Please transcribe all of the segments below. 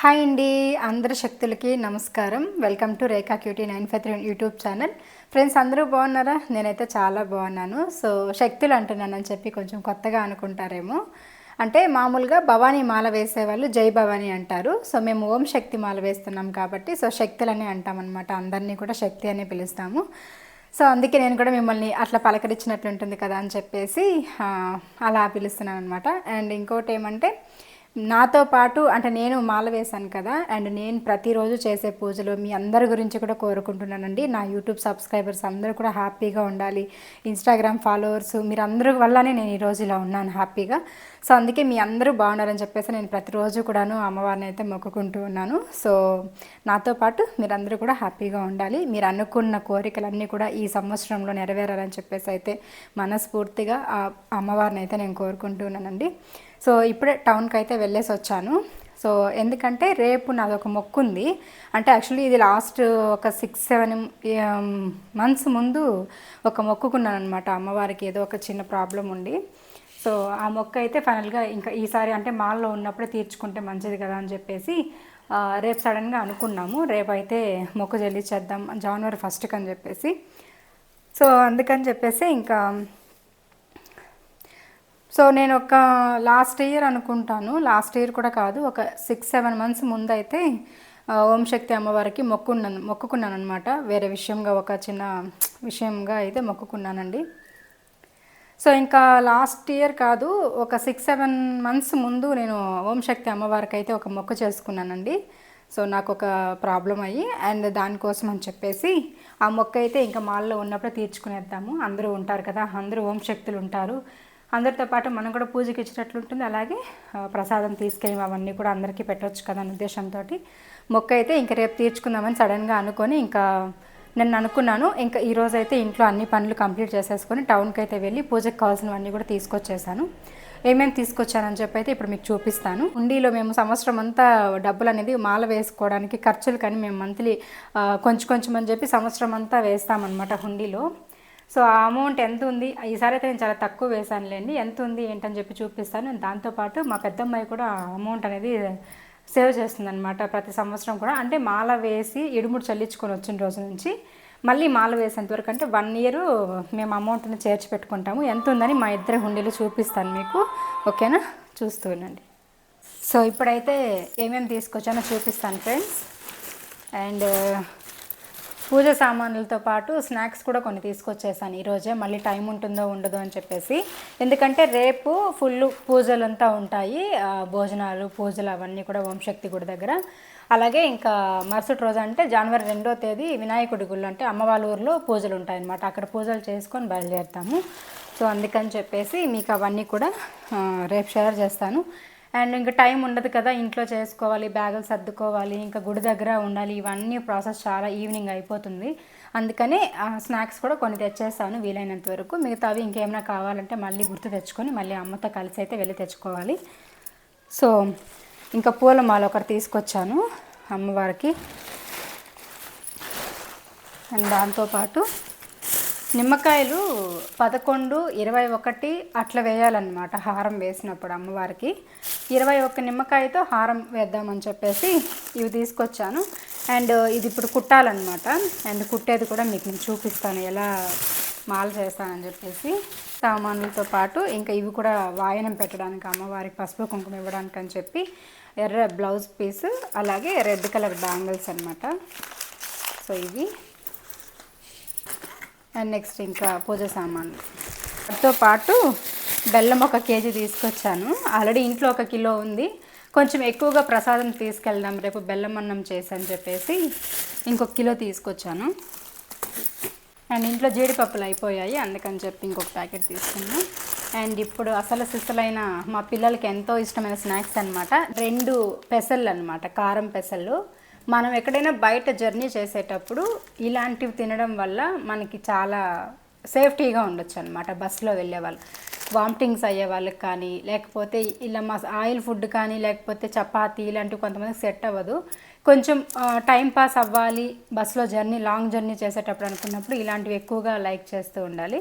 Hi అండి అందరి శక్తులకి నమస్కారం. Welcome to Rekha cutie nine five three YouTube channel. Friends అందరూ బాగున్నారా? నేనైతే చాలా బాగున్నాను. సో శక్తులు అంటున్నానని చెప్పి కొంచెం కొత్తగా అనుకుంటారేమో. అంటే మామూలుగా భవానీ మాల వేసేవాళ్ళు జై భవానీ అంటారు. సో మేము ఓం శక్తి మాల వేస్తున్నాం కాబట్టి సో శక్తులని అంటామన్నమాట. అందరినీ కూడా శక్తి అని పిలుస్తాము. సో అందుకే నేను కూడా మిమ్మల్ని అట్లా పలకరించినట్లు ఉంటుంది కదా అని చెప్పేసి అలా పిలుస్తున్నాను అనమాట అండ్ ఇంకోటి ఏమంటే నాతో పాటు అంటే నేను మాల వేశాను కదా అండ్ నేను ప్రతిరోజు చేసే పూజలు మీ అందరి గురించి కూడా కోరుకుంటున్నానండి. నా యూట్యూబ్ సబ్స్క్రైబర్స్ అందరూ కూడా హ్యాపీగా ఉండాలి. ఇన్స్టాగ్రామ్ ఫాలోవర్స్ మీరందరి వల్లనే నేను ఈరోజు ఇలా ఉన్నాను హ్యాపీగా. సో అందుకే మీ అందరూ బాగున్నారని చెప్పేసి నేను ప్రతిరోజు కూడాను అమ్మవారిని అయితే మొక్కుకుంటూ ఉన్నాను. సో నాతో పాటు మీరందరూ కూడా హ్యాపీగా ఉండాలి. మీరు అనుకున్న కోరికలన్నీ కూడా ఈ సంవత్సరంలో నెరవేరాలని చెప్పేసి అయితే మనస్ఫూర్తిగా ఆ అమ్మవారిని అయితే నేను కోరుకుంటున్నానండి సో ఇప్పుడే టౌన్కి అయితే వెళ్ళేసి వచ్చాను సో ఎందుకంటే రేపు నాది ఒక మొక్కు ఉంది అంటే యాక్చువల్లీ ఇది లాస్ట్ ఒక సిక్స్ సెవెన్ మంత్స్ ముందు ఒక మొక్కుకున్నాను అనమాట అమ్మవారికి ఏదో ఒక చిన్న ప్రాబ్లం ఉండి. సో ఆ మొక్క అయితే ఫైనల్గా ఇంకా ఈసారి అంటే మాల్లో ఉన్నప్పుడే తీర్చుకుంటే మంచిది కదా అని చెప్పేసి రేపు సడన్గా అనుకున్నాము. రేపు అయితే మొక్కు చెల్లించేద్దాం. జనవరి ఫస్ట్కి అని చెప్పేసి. సో అందుకని చెప్పేసి ఇంకా సో నేను ఒక లాస్ట్ ఇయర్ అనుకుంటాను. లాస్ట్ ఇయర్ కూడా కాదు ఒక సిక్స్ సెవెన్ మంత్స్ ముందు అయితే ఓం శక్తి అమ్మవారికి మొక్కున్నాను మొక్కుకున్నాను అనమాట వేరే విషయంగా ఒక చిన్న విషయంగా అయితే మొక్కుకున్నానండి. సో ఇంకా లాస్ట్ ఇయర్ కాదు ఒక సిక్స్ సెవెన్ మంత్స్ ముందు నేను ఓం శక్తి అమ్మవారికి అయితే ఒక మొక్క చేసుకున్నానండి. సో నాకు ఒక ప్రాబ్లం అయ్యి అండ్ దానికోసం అని చెప్పేసి ఆ మొక్క అయితే ఇంకా మాల్లో ఉన్నప్పుడే తీర్చుకునేద్దాము. అందరూ ఉంటారు కదా అందరూ ఓం శక్తులు ఉంటారు. అందరితో పాటు మనం కూడా పూజకి ఇచ్చినట్లుంటుంది అలాగే ప్రసాదం తీసుకెళ్ళి అవన్నీ కూడా అందరికీ పెట్టవచ్చు కదా అనే ఉద్దేశంతో మొక్క అయితే ఇంకా రేపు తీర్చుకుందామని సడన్గా అనుకొని ఇంకా నేను అనుకున్నాను. ఇంకా ఈరోజు అయితే ఇంట్లో అన్ని పనులు కంప్లీట్ చేసేసుకొని టౌన్కి అయితే వెళ్ళి పూజకు కావాల్సినవన్నీ కూడా తీసుకొచ్చేసాను. ఏమేమి తీసుకొచ్చానని చెప్పి అయితే ఇప్పుడు మీకు చూపిస్తాను. హుండీలో మేము సంవత్సరం అంతా డబ్బులు అనేది మాల వేసుకోవడానికి ఖర్చులు కానీ మేము మంత్లీ కొంచెం కొంచెం అని చెప్పి సంవత్సరం అంతా వేస్తామన్నమాట హుండీలో. సో ఆ అమౌంట్ ఎంత ఉంది ఈసారి అయితే నేను చాలా తక్కువ వేశానులేండి. ఎంత ఉంది ఏంటని చెప్పి చూపిస్తాను. దాంతోపాటు మా పెద్దమ్మాయి కూడా అమౌంట్ అనేది సేవ్ చేస్తుందన్నమాట ప్రతి సంవత్సరం కూడా. అంటే మాల వేసి ఇడుముడు చల్లించుకొని వచ్చిన రోజు నుంచి మళ్ళీ మాల వేసేంత వరకు అంటే వన్ ఇయర్ మేము అమౌంట్ని చేర్చి పెట్టుకుంటాము. ఎంత ఉందని మా ఇద్దరి హుండీలు చూపిస్తాను మీకు. ఓకేనా? చూస్తూ ఉండండి. సో ఇప్పుడైతే ఏమేమి తీసుకొచ్చానో చూపిస్తాను ఫ్రెండ్స్ అండ్ పూజ సామాన్లతో పాటు స్నాక్స్ కూడా కొన్ని తీసుకొచ్చేసాను ఈరోజే మళ్ళీ టైం ఉంటుందో ఉండదో అని చెప్పేసి. ఎందుకంటే రేపు ఫుల్ పూజలంతా ఉంటాయి. భోజనాలు పూజలు అవన్నీ కూడా ఓంశక్తి గుడి దగ్గర. అలాగే ఇంకా మరుసటి రోజు అంటే జనవరి రెండో తేదీ వినాయకుడి గుళ్ళు అంటే అమ్మవాళ్ళ ఊర్లో పూజలు ఉంటాయన్నమాట. అక్కడ పూజలు చేసుకొని బయలుదేరుతాము. సో అందుకని చెప్పేసి మీకు అవన్నీ కూడా రేపు షేర్ చేస్తాను. అండ్ ఇంకా టైం ఉండదు కదా ఇంట్లో చేసుకోవాలి బ్యాగులు సర్దుకోవాలి ఇంకా గుడి దగ్గర ఉండాలి ఇవన్నీ ప్రాసెస్ చాలా ఈవినింగ్ అయిపోతుంది. అందుకని ఆ స్నాక్స్ కూడా కొన్ని తెచ్చేస్తాను వీలైనంత వరకు. మిగతావి ఇంకేమైనా కావాలంటే మళ్ళీ గుర్తు తెచ్చుకొని మళ్ళీ అమ్మతో కలిసి అయితే వెళ్ళి తెచ్చుకోవాలి. సో ఇంకా పూల మాల ఒకటి తీసుకొచ్చాను అమ్మవారికి. అండ్ దాంతోపాటు నిమ్మకాయలు పదకొండు ఇరవై ఒకటి అట్లా వేయాలన్నమాట హారం వేసినప్పుడు అమ్మవారికి. ఇరవై ఒక్క నిమ్మకాయతో హారం వేద్దామని చెప్పేసి ఇవి తీసుకొచ్చాను. అండ్ ఇది ఇప్పుడు కుట్టాలన్నమాట. అండ్ కుట్టేది కూడా మీకు నేను చూపిస్తాను ఎలా మాల చేస్తానని చెప్పేసి సామాన్లతో పాటు ఇంకా ఇవి కూడా వాయనం పెట్టడానికి అమ్మవారికి పసుపు కుంకుమ ఇవ్వడానికి అని చెప్పి ఎర్ర బ్లౌజ్ పీస్ అలాగే రెడ్ కలర్ బ్యాంగిల్స్ అనమాట సో ఇవి. అండ్ నెక్స్ట్ ఇంకా పూజ సామాన్లు. వాటితో పాటు బెల్లం ఒక కేజీ తీసుకొచ్చాను. ఆల్రెడీ ఇంట్లో ఒక కిలో ఉంది. కొంచెం ఎక్కువగా ప్రసాదం తీసుకెళ్దాం రేపు బెల్లం అన్నం చేసి అని చెప్పేసి ఇంకొక కిలో తీసుకొచ్చాను. అండ్ ఇంట్లో జీడిపప్పులు అయిపోయాయి అందుకని చెప్పి ఇంకొక ప్యాకెట్ తీసుకున్నాను అండ్ ఇప్పుడు అసలు సిసలైన మా పిల్లలకి ఎంతో ఇష్టమైన స్నాక్స్ అనమాట రెండు పెసళ్ళు అనమాట కారం పెసళ్ళు. మనం ఎక్కడైనా బయట జర్నీ చేసేటప్పుడు ఇలాంటివి తినడం వల్ల మనకి చాలా సేఫ్టీగా ఉండొచ్చు అనమాట బస్సులో వెళ్ళే వాళ్ళు. వామిటింగ్స్ అయ్యే వాళ్ళకి కానీ లేకపోతే ఇలా మా ఆయిల్ ఫుడ్ కానీ లేకపోతే చపాతీ ఇలాంటివి కొంతమందికి సెట్ అవ్వదు. కొంచెం టైం పాస్ అవ్వాలి బస్సులో జర్నీ లాంగ్ జర్నీ చేసేటప్పుడు అనుకున్నప్పుడు ఇలాంటివి ఎక్కువగా లైక్ చేస్తూ ఉండాలి.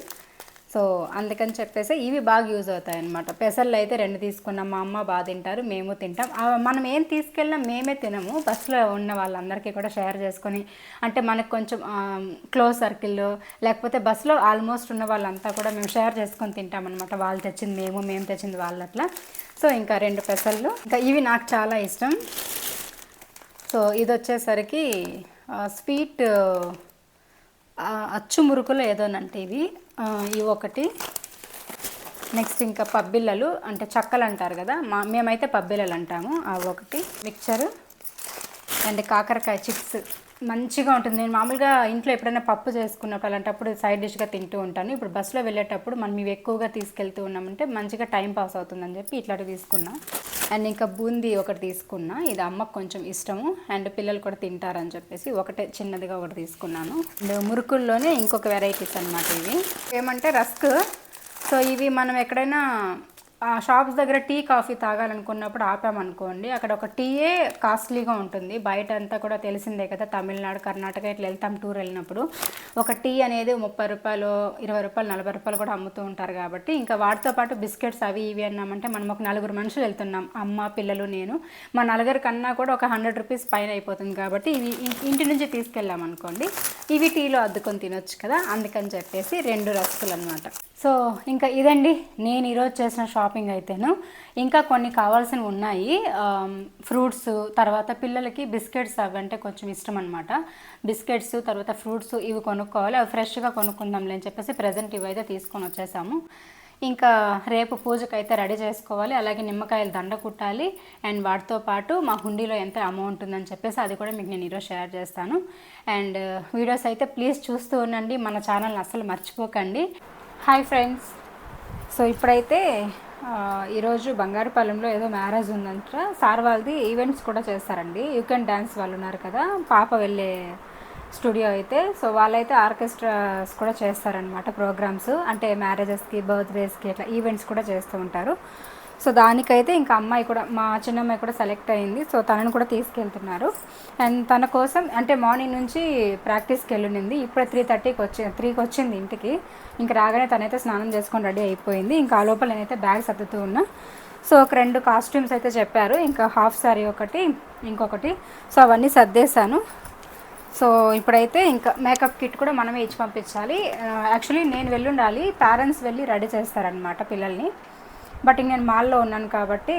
సో అందుకని చెప్పేసి ఇవి బాగా యూజ్ అవుతాయి అనమాట పెసర్లు అయితే రెండు తీసుకున్నాం మా అమ్మ బాగా తింటారు మేము తింటాం. మనం ఏం తీసుకెళ్ళినా మేమే తినము. బస్సులో ఉన్న వాళ్ళందరికీ కూడా షేర్ చేసుకొని అంటే మనకు కొంచెం క్లోజ్ సర్కిల్లో లేకపోతే బస్సులో ఆల్మోస్ట్ ఉన్న వాళ్ళంతా కూడా మేము షేర్ చేసుకొని తింటాం అనమాట వాళ్ళు తెచ్చింది మేము మేము తెచ్చింది వాళ్ళు అట్లా సో ఇంకా రెండు పెసర్లు. ఇంకా ఇవి నాకు చాలా ఇష్టం. సో ఇది వచ్చేసరికి స్వీట్ అచ్చు మురుకులు ఏదోనంటే ఇవి. ఇవి ఒకటి. నెక్స్ట్ ఇంకా పబ్బిళ్ళలు అంటే చక్కలు అంటారు కదా మా మేమైతే పబ్బిళ్ళలు అంటాము. అవి ఒకటి. మిక్చరు అండ్ కాకరకాయ చిప్స్ మంచిగా ఉంటుంది. నేను మామూలుగా ఇంట్లో ఎప్పుడైనా పప్పు చేసుకున్నప్పుడు అలాంటప్పుడు సైడ్ డిష్గా తింటూ ఉంటాను. ఇప్పుడు బస్సులో వెళ్ళేటప్పుడు మనం ఇవి ఎక్కువగా తీసుకెళ్తూ ఉన్నామంటే మంచిగా టైం పాస్ అవుతుందని చెప్పి ఇట్లాంటివి తీసుకున్నాం. అండ్ ఇంకా బూందీ ఒకటి తీసుకున్నా. ఇది అమ్మకు కొంచెం ఇష్టము. అండ్ పిల్లలు కూడా తింటారని చెప్పేసి ఒకటే చిన్నదిగా ఒకటి తీసుకున్నాను. అండ్ మురుకుల్లోనే ఇంకొక వెరైటీస్ అనమాట ఇవి. ఏమంటే రస్క్. సో ఇవి మనం ఎక్కడైనా ఆ షాప్స్ దగ్గర టీ కాఫీ తాగాలనుకున్నప్పుడు ఆపామనుకోండి అక్కడ ఒక టీయే కాస్ట్లీగా ఉంటుంది. బయట అంతా కూడా తెలిసిందే కదా తమిళనాడు కర్ణాటక ఇట్లా వెళ్తాం టూర్ వెళ్ళినప్పుడు. ఒక టీ అనేది ముప్పై రూపాయలు ఇరవై రూపాయలు నలభై రూపాయలు కూడా అమ్ముతూ ఉంటారు కాబట్టి ఇంకా వాటితో పాటు బిస్కెట్స్ అవి ఇవి అన్నామంటే మనం ఒక నలుగురు మనుషులు వెళ్తున్నాం. అమ్మ పిల్లలు నేను. మా నలుగురు కన్నా కూడా ఒక హండ్రెడ్ రూపీస్ పైన అయిపోతుంది కాబట్టి ఇవి ఇంటి నుంచి తీసుకెళ్ళాం అనుకోండి ఇవి టీలో అద్దుకొని తినొచ్చు కదా అందుకని చెప్పేసి రెండు రస్కులు అనమాట సో ఇంకా ఇదండి నేను ఈరోజు చేసిన షాపింగ్ అయితేను. ఇంకా కొన్ని కావాల్సినవి ఉన్నాయి. ఫ్రూట్స్ తర్వాత పిల్లలకి బిస్కెట్స్ అవి అంటే కొంచెం ఇష్టం అనమాట బిస్కెట్స్ తర్వాత ఫ్రూట్స్ ఇవి కొనుక్కోవాలి. అవి ఫ్రెష్గా కొనుక్కుందాంలే అని చెప్పేసి ప్రజెంట్ ఇవి అయితే తీసుకొని వచ్చేసాము. ఇంకా రేపు పూజకు అయితే రెడీ చేసుకోవాలి. అలాగే నిమ్మకాయలు దండ కుట్టాలి. అండ్ వాటితో పాటు మా హుండీలో ఎంత అమౌంట్ ఉందని చెప్పేసి అది కూడా మీకు నేను ఈరోజు షేర్ చేస్తాను. అండ్ వీడియోస్ అయితే ప్లీజ్ చూస్తూ ఉండండి. మన ఛానల్ని అస్సలు మర్చిపోకండి. Hi friends. సో ఇప్పుడైతే ఈరోజు బంగారుపాలెంలో ఏదో మ్యారేజ్ ఉందంట. సార్ వాళ్ళది ఈవెంట్స్ కూడా చేస్తారండి. యూ కెన్ డ్యాన్స్ వాళ్ళు ఉన్నారు కదా. పాప వెళ్ళే స్టూడియో అయితే. సో వాళ్ళైతే ఆర్కెస్ట్రాస్ కూడా చేస్తారనమాట ప్రోగ్రామ్స్. అంటే మ్యారేజెస్కి బర్త్డేస్కి ఇట్లా ఈవెంట్స్ కూడా చేస్తూ ఉంటారు. సో దానికైతే ఇంకా అమ్మాయి కూడా మా చిన్నమ్మాయి కూడా సెలెక్ట్ అయింది. సో తనను కూడా తీసుకెళ్తున్నారు. అండ్ తన కోసం అంటే మార్నింగ్ నుంచి ప్రాక్టీస్కి వెళ్ళింది ఇప్పుడే త్రీ థర్టీకి వచ్చి త్రీకి వచ్చింది ఇంటికి. ఇంకా రాగానే తనైతే స్నానం చేసుకొని రెడీ అయిపోయింది. ఇంకా ఆ లోపల నేనైతే బ్యాగ్ సర్దుతూ ఉన్నా. సో ఒక రెండు కాస్ట్యూమ్స్ అయితే చెప్పారు. ఇంకా హాఫ్ సారీ ఒకటి ఇంకొకటి. సో అవన్నీ సర్దేశాను. సో ఇప్పుడైతే ఇంకా మేకప్ కిట్ కూడా మనమే ఇచ్చి పంపించాలి. యాక్చువల్లీ నేను వెళ్ళుండాలి పేరెంట్స్ వెళ్ళి రెడీ చేస్తారనమాట పిల్లల్ని. బట్ ఇంక నేను మాల్లో ఉన్నాను కాబట్టి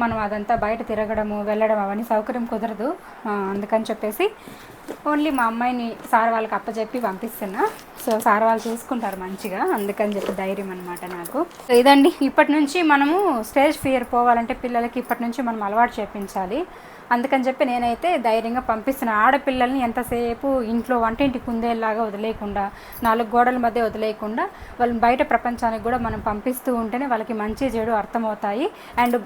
మనం అదంతా బయట తిరగడము వెళ్ళడం అవన్నీ సౌకర్యం కుదరదు. అందుకని చెప్పేసి ఓన్లీ మా అమ్మాయిని సార్ వాళ్ళకి అప్పచెప్పి పంపిస్తున్నా. సో సార్ వాళ్ళు చూసుకుంటారు మంచిగా అందుకని చెప్పి ధైర్యం అనమాట నాకు. సో ఇదండి ఇప్పటి నుంచి మనము స్టేజ్ ఫియర్ పోవాలంటే పిల్లలకి ఇప్పటి నుంచి మనం అలవాటు చేపించాలి. అందుకని చెప్పి నేనైతే ధైర్యంగా పంపిస్తున్నా. ఆడపిల్లల్ని ఎంతసేపు ఇంట్లో వంటింటి కుందేలాగా వదిలేయకుండా నాలుగు గోడల మధ్య వదిలేయకుండా వాళ్ళని బయట ప్రపంచానికి కూడా మనం పంపిస్తూ ఉంటేనే వాళ్ళకి మంచి చెడు అర్థమవుతాయి. అండ్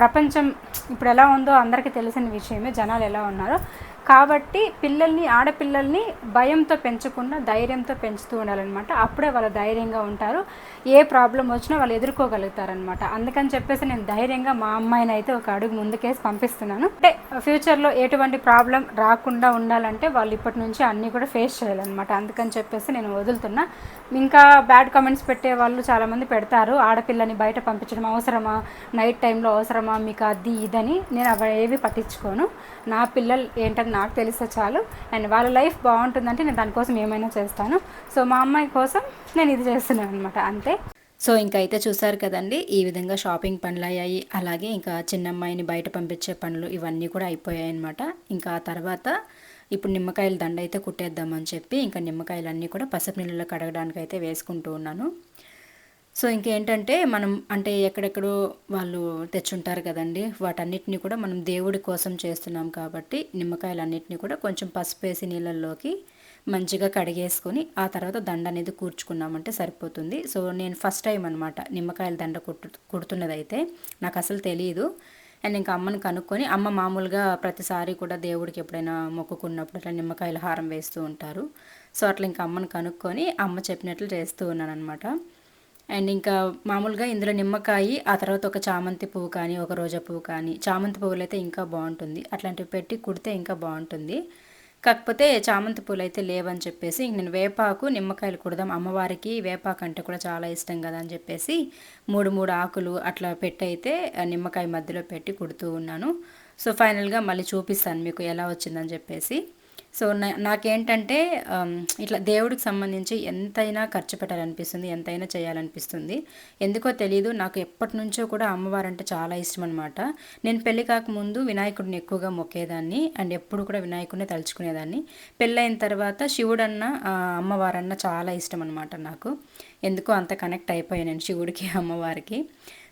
ప్రపంచం ఇప్పుడు ఎలా ఉందో అందరికీ తెలిసిన విషయమే జనాలు ఎలా ఉన్నారో కాబట్టి పిల్లల్ని ఆడపిల్లల్ని భయంతో పెంచకుండా ధైర్యంతో పెంచుతూ ఉండాలన్నమాట. అప్పుడే వాళ్ళు ధైర్యంగా ఉంటారు. ఏ ప్రాబ్లం వచ్చినా వాళ్ళు ఎదుర్కోగలుగుతారనమాట అందుకని చెప్పేసి నేను ధైర్యంగా మా అమ్మాయిని అయితే ఒక అడుగు ముందుకేసి పంపిస్తున్నాను. అంటే ఫ్యూచర్లో ఎటువంటి ప్రాబ్లం రాకుండా ఉండాలంటే వాళ్ళు ఇప్పటి నుంచి అన్నీ కూడా ఫేస్ చేయాలన్నమాట. అందుకని చెప్పేసి నేను వదులుతున్నా. ఇంకా బ్యాడ్ కామెంట్స్ పెట్టే వాళ్ళు చాలామంది పెడతారు. ఆడపిల్లని బయట పంపించడం అవసరమా? నైట్ టైంలో అవసరమా? మీకు అది ఇదని. నేను అవి ఏవి పట్టించుకోను. నా పిల్లలు ఏంటని నాకు తెలిస్తే చాలు. అండ్ వాళ్ళ లైఫ్ బాగుంటుందంటే నేను దానికోసం ఏమైనా చేస్తాను. సో మా అమ్మాయి కోసం నేను ఇది చేస్తున్నాను అనమాట అంతే. సో ఇంకా అయితే చూసారు కదండి ఈ విధంగా షాపింగ్ పనులు అయ్యాయి అలాగే ఇంకా చిన్నమ్మాయిని బయట పంపించే పనులు ఇవన్నీ కూడా అయిపోయాయి అనమాట ఇంకా ఆ తర్వాత ఇప్పుడు నిమ్మకాయల దండ అయితే కుట్టేద్దామని చెప్పి ఇంకా నిమ్మకాయలన్నీ కూడా పసుపు నీళ్ళలో కడగడానికి అయితే వేసుకుంటూ ఉన్నాను. సో ఇంకేంటంటే మనం అంటే ఎక్కడెక్కడో వాళ్ళు తెచ్చుంటారు కదండి. వాటన్నిటిని కూడా మనం దేవుడి కోసం చేస్తున్నాం కాబట్టి నిమ్మకాయలన్నిటిని కూడా కొంచెం పసుపు వేసి నీళ్ళల్లోకి మంచిగా కడిగేసుకొని ఆ తర్వాత దండ అనేది కూర్చుకున్నామంటే సరిపోతుంది. సో నేను ఫస్ట్ టైం అనమాట నిమ్మకాయల దండ కుట్టు కుడుతున్నదైతే నాకు అసలు తెలియదు అండ్ ఇంకా అమ్మని కనుక్కొని అమ్మ మామూలుగా ప్రతిసారి కూడా దేవుడికి ఎప్పుడైనా మొక్కుకున్నప్పుడు అట్లా నిమ్మకాయల హారం వేస్తూ ఉంటారు. సో అట్లా ఇంకా అమ్మని కనుక్కొని అమ్మ చెప్పినట్లు చేస్తూ ఉన్నాను అనమాట అండ్ ఇంకా మామూలుగా ఇందులో నిమ్మకాయ ఆ తర్వాత ఒక చామంతి పువ్వు కానీ ఒక రోజా పువ్వు కానీ చామంతి పువ్వులు అయితే ఇంకా బాగుంటుంది. అట్లాంటివి పెట్టి కుడితే ఇంకా బాగుంటుంది. కాకపోతే చామంతి పూలు అయితే లేవని చెప్పేసి ఇంక నేను వేపాకు నిమ్మకాయలు కుడదాం. అమ్మవారికి వేపాకు అంటే కూడా చాలా ఇష్టం కదా అని చెప్పేసి మూడు మూడు ఆకులు అట్లా పెట్టి అయితే నిమ్మకాయ మధ్యలో పెట్టి కుడుతూ ఉన్నాను. సో ఫైనల్గా మళ్ళీ చూపిస్తాను మీకు ఎలా వచ్చిందని చెప్పేసి. సో నా నాకేంటంటే ఇట్లా దేవుడికి సంబంధించి ఎంతైనా ఖర్చు పెట్టాలనిపిస్తుంది ఎంతైనా చేయాలనిపిస్తుంది. ఎందుకో తెలియదు నాకు ఎప్పటి నుంచో కూడా అమ్మవారు అంటే చాలా ఇష్టం అనమాట నేను పెళ్ళి కాకముందు వినాయకుడిని ఎక్కువగా మొక్కేదాన్ని అండ్ ఎప్పుడు కూడా వినాయకుడిని తలుచుకునేదాన్ని. పెళ్ళైన తర్వాత శివుడన్న అమ్మవారన్న చాలా ఇష్టం అనమాట నాకు. ఎందుకో అంత కనెక్ట్ అయిపోయాను నేను శివుడికి అమ్మవారికి.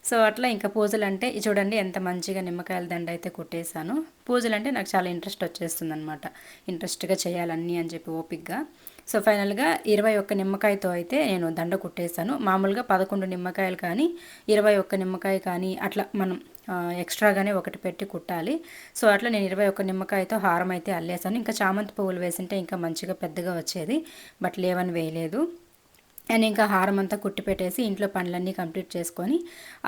సో అట్లా ఇంకా పూజలు అంటే చూడండి ఎంత మంచిగా నిమ్మకాయల దండ అయితే కుట్టేశాను. పూజలు అంటే నాకు చాలా ఇంట్రెస్ట్ వచ్చేస్తుంది అనమాట ఇంట్రెస్ట్గా చేయాలన్నీ అని చెప్పి ఓపిక్గా సో ఫైనల్గా ఇరవై ఒక్క నిమ్మకాయతో అయితే నేను దండ కుట్టేశాను. మామూలుగా పదకొండు నిమ్మకాయలు కానీ ఇరవై ఒక్క నిమ్మకాయ కానీ అట్లా మనం ఎక్స్ట్రాగానే ఒకటి పెట్టి కుట్టాలి. సో అట్లా నేను ఇరవై ఒక్క నిమ్మకాయతో హారం అయితే అల్లేసాను ఇంకా చామంతి పువ్వులు వేసింటే ఇంకా మంచిగా పెద్దగా వచ్చేది బట్ లేవని వేయలేదు. అండ్ ఇంకా హారం అంతా కుట్టి పెట్టేసి ఇంట్లో పనులన్నీ కంప్లీట్ చేసుకొని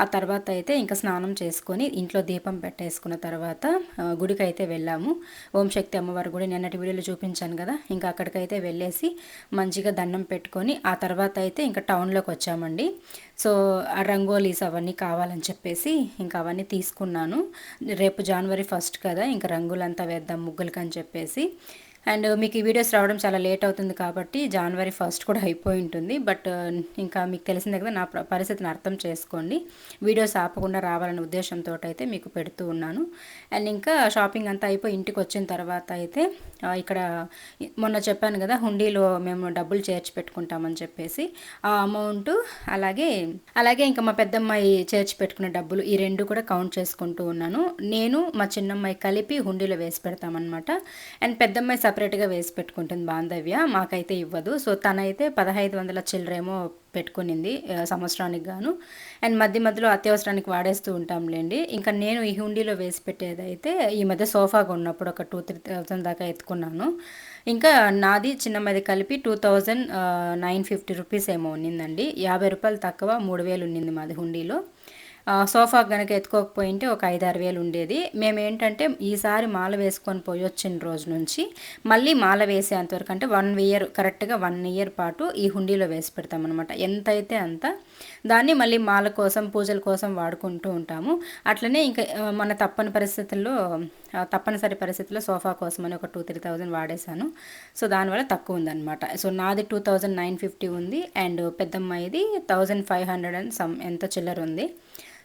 ఆ తర్వాత అయితే ఇంకా స్నానం చేసుకొని ఇంట్లో దీపం పెట్టేసుకున్న తర్వాత గుడికి అయితే వెళ్ళాము. ఓం శక్తి అమ్మవారి గుడి నిన్నటి వీడియోలో చూపించాను కదా ఇంకా అక్కడికైతే వెళ్ళేసి మంచిగా దండం పెట్టుకొని ఆ తర్వాత అయితే ఇంకా టౌన్లోకి వచ్చామండి. సో ఆ రంగోలీస్ అవన్నీ కావాలని చెప్పేసి ఇంకా అవన్నీ తీసుకున్నాను. రేపు జనవరి ఫస్ట్ కదా ఇంకా రంగులంతా వేద్దాం ముగ్గులకి అని చెప్పేసి. అండ్ మీకు ఈ వీడియోస్ రావడం చాలా లేట్ అవుతుంది కాబట్టి జనవరి ఫస్ట్ కూడా అయిపోయి ఉంటుంది. బట్ uh, ఇంకా మీకు తెలిసిందే కదా నా పరిస్థితిని అర్థం చేసుకోండి. వీడియోస్ ఆపకుండా రావాలనే ఉద్దేశంతో అయితే మీకు పెడుతూ ఉన్నాను. అండ్ ఇంకా షాపింగ్ అంతా అయిపోయి ఇంటికి వచ్చిన తర్వాత అయితే ఇక్కడ మొన్న చెప్పాను కదా హుండీలో మేము డబ్బులు చేర్చి పెట్టుకుంటామని చెప్పేసి ఆ అమౌంట్ అలాగే అలాగే ఇంకా మా పెద్దమ్మాయి చేర్చి పెట్టుకున్న డబ్బులు ఈ రెండు కూడా కౌంట్ చేసుకుంటూ ఉన్నాను. నేను మా చిన్నమ్మాయి కలిపి హుండీలో వేసి పెడతామన్నమాట. అండ్ పెద్దమ్మాయి సపరేట్గా వేసి పెట్టుకుంటుంది బాంధవ్య మాకైతే ఇవ్వదు. సో తనైతే పదహైదు వందల చిల్లరేమో పెట్టుకునింది సంవత్సరానికి గాను. అండ్ మధ్య మధ్యలో అత్యవసరానికి వాడేస్తూ ఉంటాంలేండి. ఇంకా నేను ఈ హుండీలో వేసి పెట్టేదైతే ఈ మధ్య సోఫా కొన్నప్పుడు ఒక టూ త్రీ థౌసండ్ దాకా ఎత్తుకున్నాను. ఇంకా నాది చిన్నమ్మది కలిపి two thousand nine fifty rupees ఏమో ఉన్నిందండి. యాభై రూపాయలు తక్కువ మూడు వేలు ఉన్నింది మాది హుండీలో. సోఫా కనుక ఎత్తుకోకపోయింటే ఒక ఐదు ఆరు వేలు ఉండేది. మేము ఏంటంటే ఈసారి మాల వేసుకొని పోయి వచ్చిన రోజు నుంచి మళ్ళీ మాల వేసేంతవరకు అంటే వన్ ఇయర్ కరెక్ట్గా వన్ ఇయర్ పాటు ఈ హుండీలో వేసి పెడతామన్నమాట. ఎంత అయితే అంత దాన్ని మళ్ళీ మాల కోసం పూజల కోసం వాడుకుంటూ ఉంటాము. అట్లనే ఇంకా మన తప్పని పరిస్థితుల్లో తప్పనిసరి పరిస్థితుల్లో సోఫా కోసం అని ఒక టూ త్రీ థౌజండ్ వాడేశాను. సో దానివల్ల తక్కువ ఉందన్నమాట. సో నాది టూ థౌజండ్ నైన్ ఫిఫ్టీ ఉంది. And పెద్దమ్మాయిది thousand five hundred and some ఎంత చిల్లర ఉంది.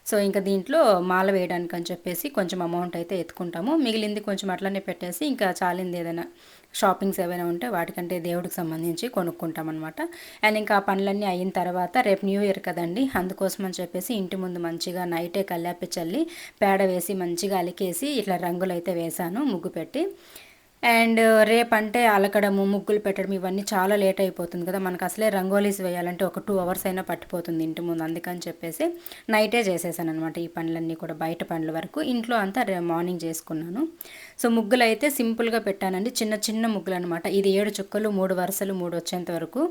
సో ఇంకా దీంట్లో మాల వేయడానికి అని చెప్పేసి కొంచెం అమౌంట్ అయితే ఎత్తుకుంటాము. మిగిలింది కొంచెం అట్లనే పెట్టేసి ఇంకా చాలింది ఏదైనా షాపింగ్స్ ఏవైనా ఉంటే వాటికంటే దేవుడికి సంబంధించి కొనుక్కుంటాం అనమాట అండ్ ఇంకా ఆ పనులన్నీ అయిన తర్వాత రేపు న్యూ ఇయర్ కదండి అందుకోసం అని చెప్పేసి ఇంటి ముందు మంచిగా నైటే కల్లాపి చల్లి పేడ వేసి మంచిగా అలికేసి ఇట్లా రంగులు అయితే వేశాను ముగ్గు పెట్టి. అండ్ రేపంటే అలకడము ముగ్గులు పెట్టడం ఇవన్నీ చాలా లేట్ అయిపోతుంది కదా. మనకు అసలే రంగోలీస్ వేయాలంటే ఒక టూ అవర్స్ అయినా పట్టిపోతుంది ఇంటి ముందు. అందుకని చెప్పేసి నైటే చేసేసాను అనమాట ఈ పనులన్నీ కూడా బయట పనుల వరకు. ఇంట్లో అంతా రే మార్నింగ్ చేసుకున్నాను. సో ముగ్గులు అయితే సింపుల్గా పెట్టానండి. చిన్న చిన్న ముగ్గులు అనమాట ఇది ఏడు చుక్కలు మూడు వరుసలు మూడు వచ్చేంత వరకు.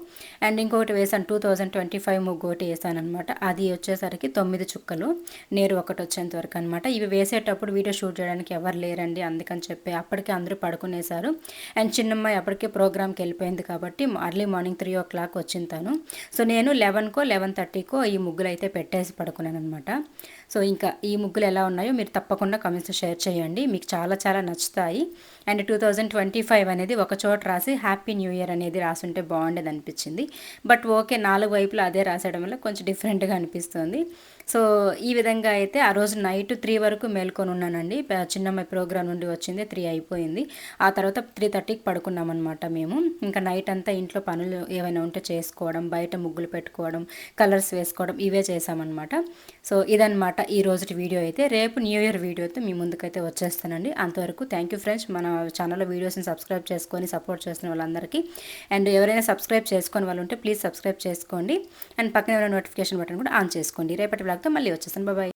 అండ్ ఇంకొకటి వేసాను. టూ థౌజండ్ ట్వంటీ ఫైవ్ ముగ్గు ఒకటి వేసాను అనమాట అది వచ్చేసరికి తొమ్మిది చుక్కలు నేరు ఒకటి వచ్చేంత వరకు అనమాట ఇవి వేసేటప్పుడు వీడియో షూట్ చేయడానికి ఎవరు లేరండి. అందుకని చెప్పి అప్పటికే అందరూ పడుకునే పడుకునేశారు అండ్ చిన్నమ్మాయి అప్పటికే ప్రోగ్రామ్కి వెళ్ళిపోయింది కాబట్టి early morning three o'clock వచ్చింది తను. సో నేను లెవెన్కో లెవెన్ థర్టీకో ఈ ముగ్గులు అయితే పెట్టేసి పడుకున్నాను అనమాట సో ఇంకా ఈ ముగ్గులు ఎలా ఉన్నాయో మీరు తప్పకుండా కమెంట్స్ షేర్ చేయండి. మీకు చాలా చాలా నచ్చుతాయి. And two thousand twenty five అనేది ఒక చోట రాసి హ్యాపీ న్యూ ఇయర్ అనేది రాసుంటే బాగుండేది అనిపించింది. బట్ ఓకే నాలుగు వైపులా అదే రాసేయడం వల్ల కొంచెం డిఫరెంట్గా అనిపిస్తుంది. సో ఈ విధంగా అయితే ఆ రోజు నైట్ త్రీ వరకు మేల్కొని ఉన్నానండి. చిన్నమ్మ చిన్నమ్మాయి ప్రోగ్రామ్ నుండి వచ్చింది త్రీ అయిపోయింది. ఆ తర్వాత త్రీ థర్టీకి పడుకున్నాం అనమాట మేము. ఇంకా నైట్ అంతా ఇంట్లో పనులు ఏమైనా ఉంటే చేసుకోవడం బయట ముగ్గులు పెట్టుకోవడం కలర్స్ వేసుకోవడం ఇవే చేసామన్నమాట సో ఇదన్నమాట ఈ రోజుటి వీడియో అయితే. రేపు న్యూ ఇయర్ వీడియోతో మీ ముందుకైతే వచ్చేస్తానండి. అంతవరకు థ్యాంక్ యూ ఫ్రెండ్స్. మన ఛానల్లో వీడియోస్ని సబ్స్క్రైబ్ చేసుకొని సపోర్ట్ చేస్తున్న వాళ్ళందరికీ. అండ్ ఎవరైనా సబ్స్క్రైబ్ చేసుకొని వాళ్ళు ఉంటే ప్లీజ్ సబ్స్క్రైబ్ చేసుకోండి. అండ్ పక్కన ఎవరైనా నోటిఫికేషన్ బటన్ కూడా ఆన్ చేసుకోండి. రేపటి బ్లాగ్తో మళ్ళీ వచ్చేసాను బాబాయ్